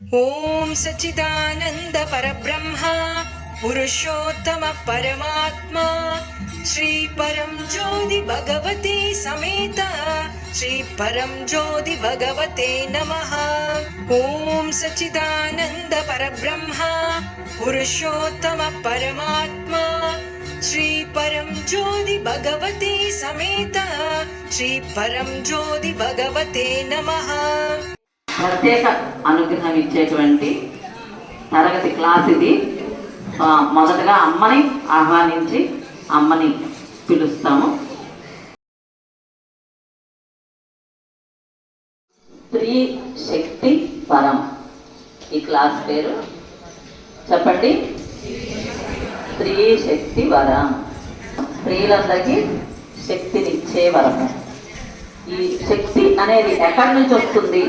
ॐ सच्चिदानन्द परब्रह्मा पुरुषोत्तम परमात्मा श्री परं ज्योति भगवते समेत श्री परं ज्योति भगवते नमः। ॐ सच्चिदानन्द परब्रह्मा पुरुषोत्तम परमात्मा श्री परं ज्योति भगवते समेत श्री परं ज्योति भगवते नमः ప్రత్యేక అనుగ్రహం ఇచ్చేటువంటి తరగతి క్లాస్ ఇది. మొదటగా అమ్మని ఆహ్వానించి అమ్మని పిలుస్తాము. స్త్రీ శక్తి పరం. ఈ క్లాస్ పేరు చెప్పండి. స్త్రీ శక్తి వరం. స్త్రీలందరికీ శక్తినిచ్చే వరము. ఈ శక్తి అనేది ఎక్కడి నుంచి వస్తుంది?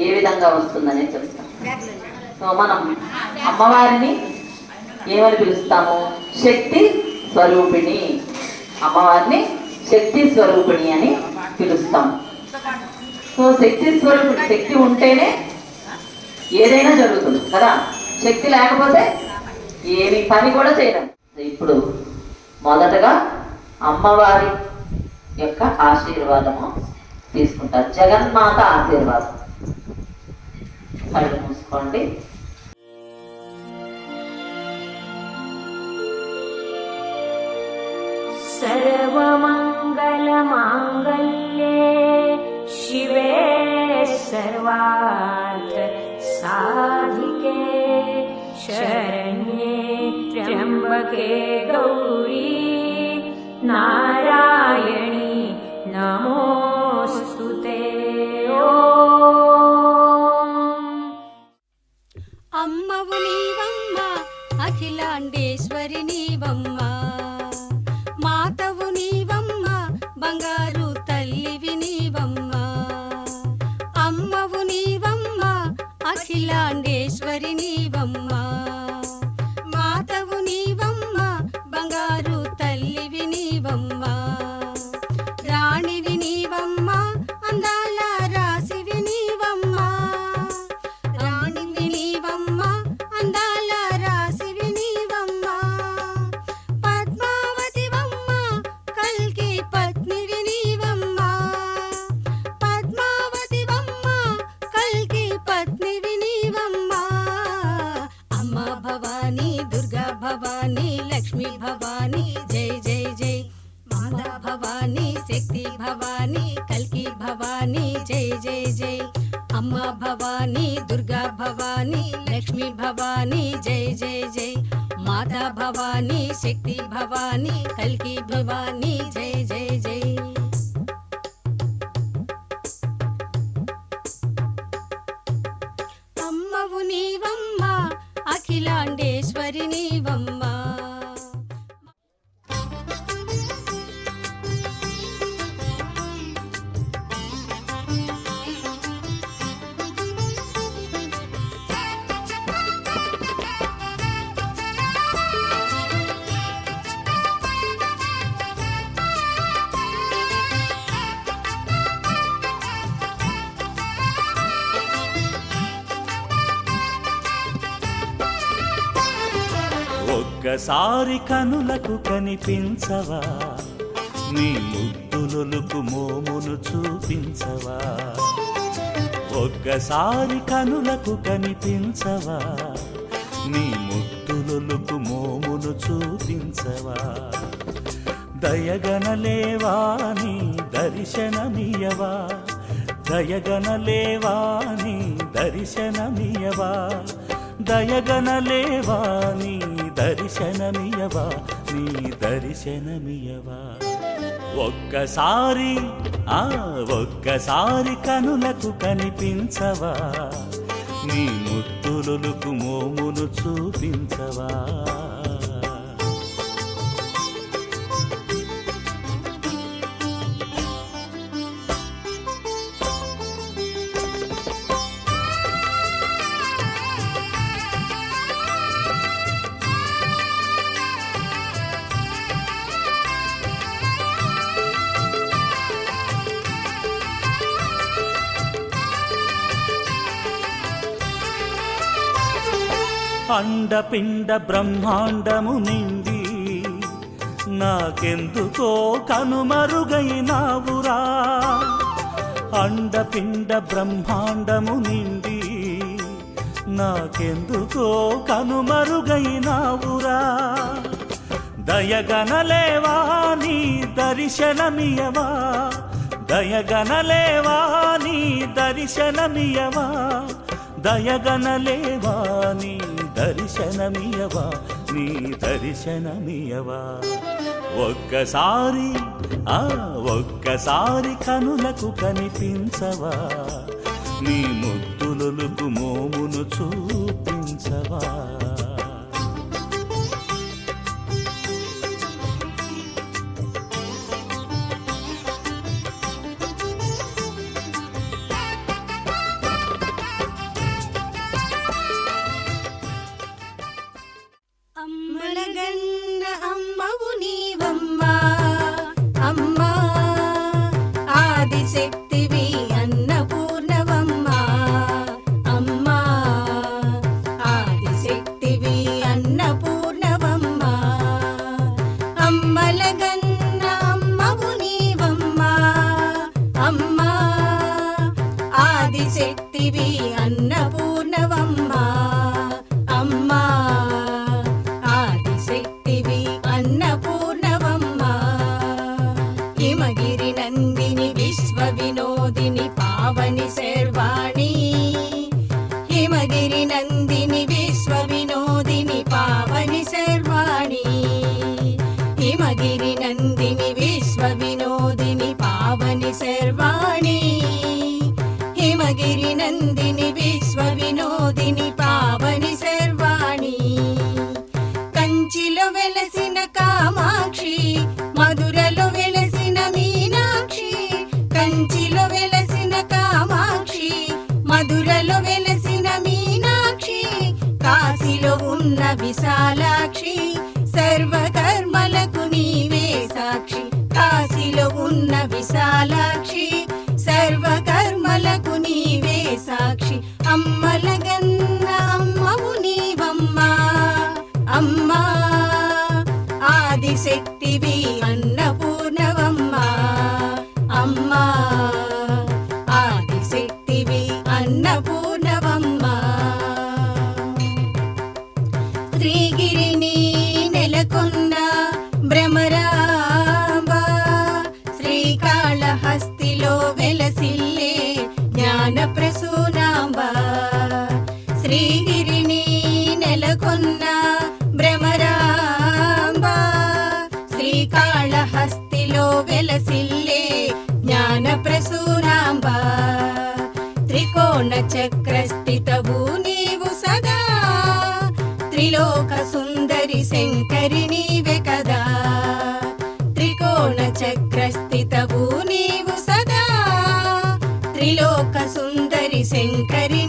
ఏ విధంగా వస్తుందనే చెప్తాం. సో మనం అమ్మవారిని ఏమని పిలుస్తాము? శక్తి స్వరూపిణి. అమ్మవారిని శక్తి స్వరూపిణి అని పిలుస్తాం. సో శక్తి స్వరూపిణి శక్తి ఉంటేనే ఏదైనా జరుగుతుంది కదా? శక్తి లేకపోతే ఏమి పని కూడా చేయడం ఇప్పుడు మొదటగా అమ్మవారి యొక్క ఆశీర్వాదము తీసుకుంటారు. జగన్మాత ఆశీర్వాదం. కళ్ళు మూసుకోండి सर्वमङ्गलमाङ्गल्ये शिवे सर्वार्थ साधिके शरण्ये त्र्यम्बके गौरी नारायणी नमोऽस्तु விளையாண்டே ఒక్కసారి కనులకు కనిపించవా? నీ ముద్దులొలుకు మోమును చూపించవా? ఒక్కసారి కనులకు కనిపించవా? నీ ముద్దులొలుకు మోమును చూపించవా? దయగనలేవా నీ దర్శనమియవా? దయగనలేవా నీ దర్శనమియవా? దయగనలేవా నీ దర్శనమియవా? నీ దర్శనమియవా? ఒక్కసారి ఆ ఒక్కసారి కనులకు కనిపించవా? నీ ముద్దులకు మోమును చూపించవా? అండపిండ బ్రహ్మాండము నిండి నాకెందుకో కనుమరుగైనావురా. అండపిండ బ్రహ్మాండము నిండి నాకెందుకో కనుమరుగైనావురా. దయగనలేవా నీ దర్శనమియవా? దయగనలేవా నీ దర్శనమియవా? దయగనలేవా నీ దర్శనమియవా? నీ దర్శనమియవా? ఒక్కసారి ఆ ఒక్కసారి కనులకు కనిపించవా? నీ ముద్దులొలుకు మోమును చూపించవా? ఆదిశక్తివి ఉన్న విశాలాక్షి సర్వకర్మలకు నీవే సాక్షి. అమ్మలగన్న అమ్మవు నీవమ్మా అమ్మా. ఆదిశక్తివి అన్నపూర్ణవమ్మా అమ్మా. ఆదిశక్తివి అన్నపూర్ణవమ్మా శ్రీగిరి త్రిలోక సుందరి శంకరి నీవే కదా. త్రికోణ చక్రస్థితవు నీవు సదా. త్రిలోక సుందరి శంకరి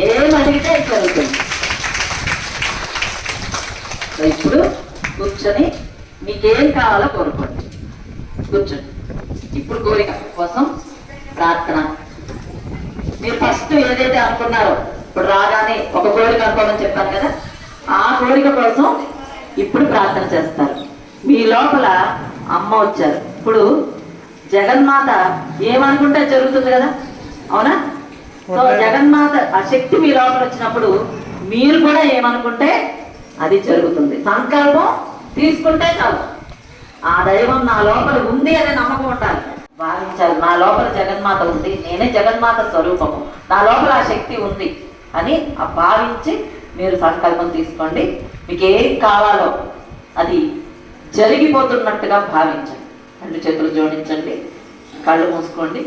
ఏం అడిగితే జరుగుతుంది ఇప్పుడు కూర్చొని మీకేం కావాలో కోరుకోండి. కూర్చోండి. ఇప్పుడు కోరిక కోసం ప్రార్థన. మీరు ఫస్ట్ ఏదైతే అనుకున్నారో ఇప్పుడు రాగానే ఒక కోరిక అనుకోమని చెప్పాను కదా ఆ కోరిక కోసం ఇప్పుడు ప్రార్థన చేస్తారు. మీ లోపల అమ్మ వచ్చారు. ఇప్పుడు జగన్మాత ఏమనుకుంటే జరుగుతుంది కదా? అవునా? సో జగన్మాత ఆ శక్తి మీ లోపల వచ్చినప్పుడు మీరు కూడా ఏమనుకుంటే అది జరుగుతుంది. సంకల్పం తీసుకుంటే చాలు. ఆ దైవం నా లోపల ఉంది అనే నమ్మకం ఉండాలి. భావించాలి నా లోపల జగన్మాత ఉంది నేనే జగన్మాత స్వరూపము. నా లోపల ఆ శక్తి ఉంది అని ఆ భావించి మీరు సంకల్పం తీసుకోండి. మీకు ఏం కావాలో అది జరిగిపోతున్నట్టుగా భావించండి. రెండు చేతులు జోడించండి. కళ్ళు మూసుకోండి.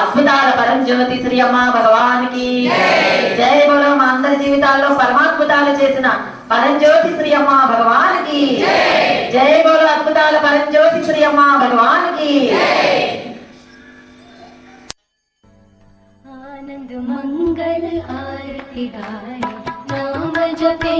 అద్భుతాల పరం జ్యోతి శ్రీ అమ్మ భగవానికి. జయ మా అందరి జీవితాల్లో పరమాద్భుతాలు చేసిన పరంజ్యోతి శ్రీ అమ్మ భగవానికి. జయ బోలో అద్భుతాల పరంజ్యోతి శ్రీ అమ్మ భగవానికి. ఆనంద మంగళ ఆరతి గాయ నామ జపే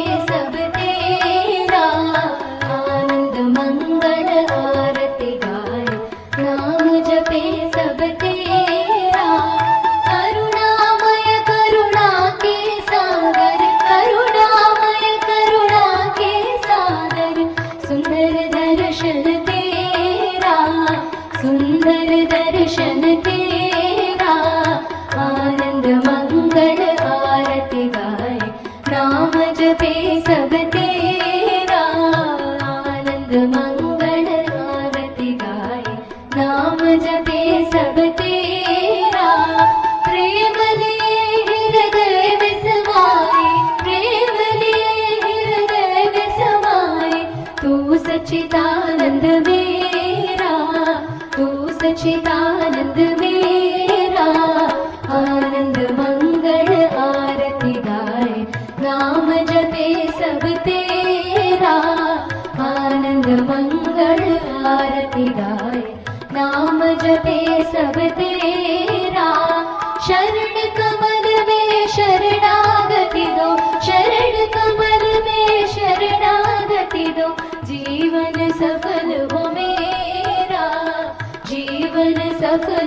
गाय नाम जपे सब तेरा। शरण कमल में शरणागति दो। शरण कमल में शरणागति दो। जीवन सफल हो मेरा। जीवन सफल